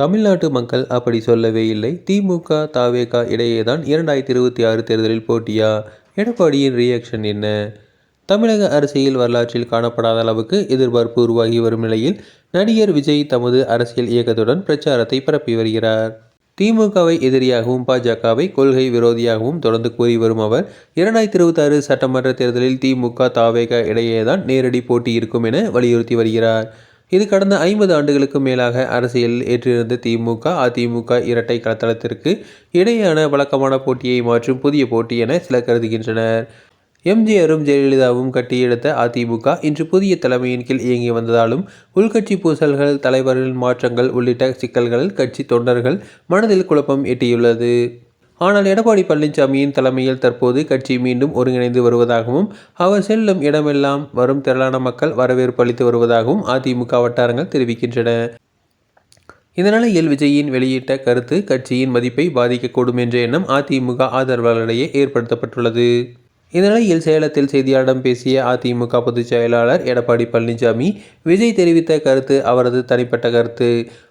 தமிழ்நாட்டு மக்கள் அப்படி சொல்லவே இல்லை. திமுக தாவேகா இடையேதான் இரண்டாயிரத்தி இருபத்தி ஆறு தேர்தலில் போட்டியா? எடப்பாடியின் ரியாக்ஷன் என்ன? தமிழக அரசியல் வரலாற்றில் காணப்படாத அளவுக்கு எதிர்பார்ப்பு உருவாகி வரும் நிலையில் நடிகர் விஜய் தமது அரசியல் இயக்கத்துடன் பிரச்சாரத்தை பரப்பி வருகிறார். திமுகவை எதிரியாகவும் பாஜகவை கொள்கை விரோதியாகவும் தொடர்ந்து கூறி வரும் அவர் இரண்டாயிரத்தி இருபத்தாறு சட்டமன்ற தேர்தலில் திமுக தாவேக இடையேதான் நேரடி போட்டி இருக்கும் என வலியுறுத்தி வருகிறார். இது கடந்த ஐம்பது ஆண்டுகளுக்கு மேலாக அரசியலில் ஏற்றிருந்த திமுக அதிமுக இரட்டை கலத்தளத்திற்கு இடையேயான வழக்கமான போட்டியை மாற்றும் புதிய போட்டி என சிலர் கருதுகின்றனர். எம்ஜிஆரும் ஜெயலலிதாவும் கட்டியெடுத்த அதிமுக இன்று புதிய தலைமையின் கீழ் இயங்கி வந்ததாலும் உள்கட்சி பூசல்கள் தலைவர்களின் மாற்றங்கள் உள்ளிட்ட சிக்கல்களில் கட்சி தொண்டர்கள் மனதில் குழப்பம் எட்டியுள்ளது. ஆனால் எடப்பாடி பழனிசாமியின் தலைமையில் தற்போது கட்சி மீண்டும் ஒருங்கிணைந்து வருவதாகவும் அவர் செல்லும் இடமெல்லாம் வரும் திரளான மக்கள் வரவேற்பு அளித்து வருவதாகவும் அதிமுக வட்டாரங்கள் தெரிவிக்கின்றன. இதனால் விஜயின் வெளியிட்ட கருத்து கட்சியின் மதிப்பை பாதிக்கக்கூடும் என்ற எண்ணம் அதிமுக ஆதரவாளரிடையே ஏற்படுத்தப்பட்டுள்ளது. இதனால் சேலத்தில் செய்தியாளரிடம் பேசிய அதிமுக பொதுச் செயலாளர் எடப்பாடி பழனிசாமி விஜய் தெரிவித்த கருத்து அவரது தனிப்பட்ட கருத்து.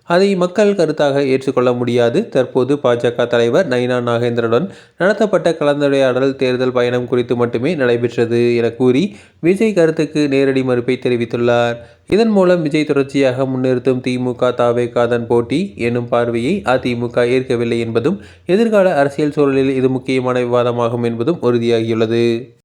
அதை மக்கள் கருத்தாக ஏற்றுக்கொள்ள முடியாது. தற்போது பாஜக தலைவர் நயினா நாகேந்திரனுடன் நடத்தப்பட்ட கலந்துரையாடல் தேர்தல் பயணம் குறித்து மட்டுமே நடைபெற்றது என கூறி விஜய் கருத்துக்கு நேரடி மறுப்பை தெரிவித்துள்ளார். இதன் மூலம் விஜய் தொடர்ச்சியாக முன்னிறுத்தும் திமுக தாவே காதன் போட்டி எனும் பார்வையை அதிமுக ஏற்கவில்லை என்பதும் எதிர்கால அரசியல் சூழலில் இது முக்கியமான விவாதமாகும் என்பதும் உறுதியாகியுள்ளது.